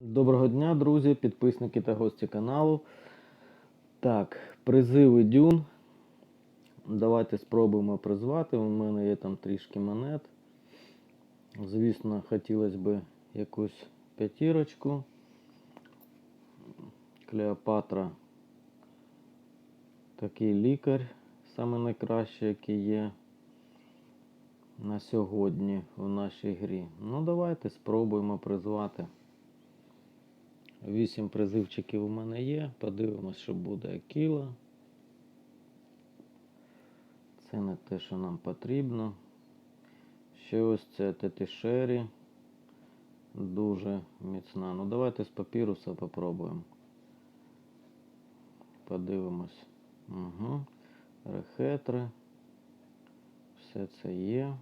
Доброго дня, друзі, підписники та гості каналу. Так, призиви дюн. Давайте спробуємо призвати. У мене є там трішки монет. Звісно, хотілося б якусь п'ятірочку. Клеопатра. Такий лікар, саме найкращий, який є на сьогодні в нашій грі. Ну, давайте спробуємо призвати. Вісім призивчиків у мене є. Подивимось, що буде Акіла. Це не те, що нам потрібно. Ще ось це Тетішері. Дуже міцна. Ну давайте з папіруса попробуємо. Подивимось. Угу. Рехетри. Все це є.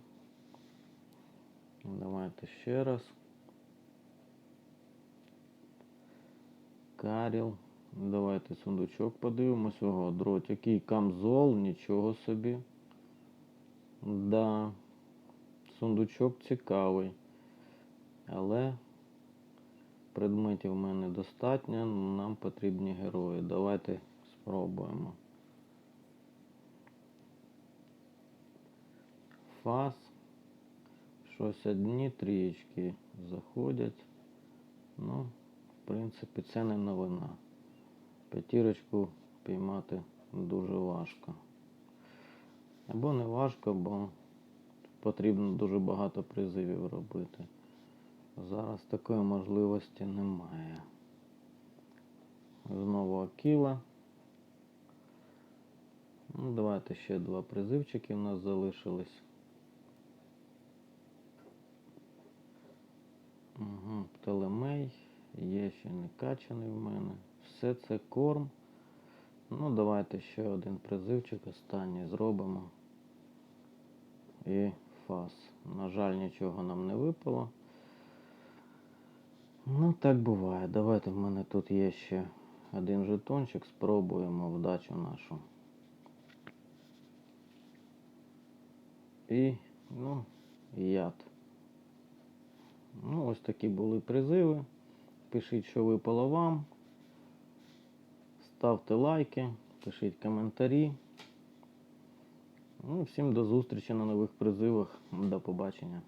Давайте ще раз. Каріл. Давайте сундучок подивимось. Ого, дроть. Який камзол, нічого собі. Да. Сундучок цікавий. Але предметів в мене достатньо. Нам потрібні герої. Давайте спробуємо. Фас. Щось одні трієчки заходять. Ну, в принципі, це не новина. П'ятірочку піймати дуже важко. Або не важко, бо потрібно дуже багато призивів робити. Зараз такої можливості немає. Знову Акіла. Ну, давайте ще два призивчики у нас залишились. Угу. Є ще не качаний в мене. Все це корм. Ну, давайте ще один призивчик останній зробимо. І фас. На жаль, нічого нам не випало. Ну, так буває. Давайте в мене тут є ще один жетончик. Спробуємо вдачу нашу. І, ну, яд. Ну, ось такі були призиви. Пишіть, що випало вам. Ставте лайки, пишіть коментарі. Ну, всім до зустрічі на нових призивах. До побачення.